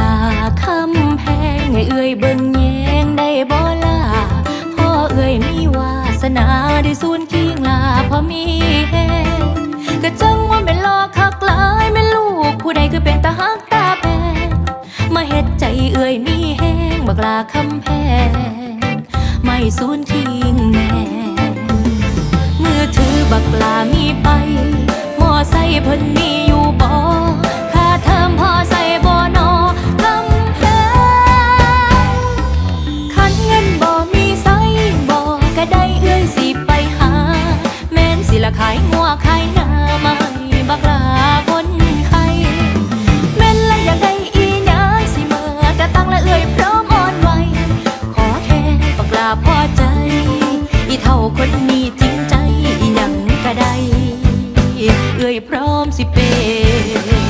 ลาคำแพงให้เอ่ยเบิ่งแยงได้บ่ล่ะพ่อเอ่ยมีวาสนาได้สูนเคียงลาพ่อมีแฮงก็จังว่าแม่นลอคักหลายแม่ลูกผู้ใดคือเป็นตาฮักตาแพงมาเฮ็ดใจเอ่ยมีแฮงบักลาคำแพงไม่สูนทิ้งแน่มือถือบักลามีไปมอไซค์เพิ่นมีายงัวขายหน้าไม่บักลาคนไข้เม่นละอยากได้อีนายสิเมื่อแต่ตั้งละเอ่ยพร้อมอ่อนไหวขอแค่บักลาพอใจ อีเท่าคนนี้จริงใจอีหยังก็ได้เอ่ยพร้อมสิเป็น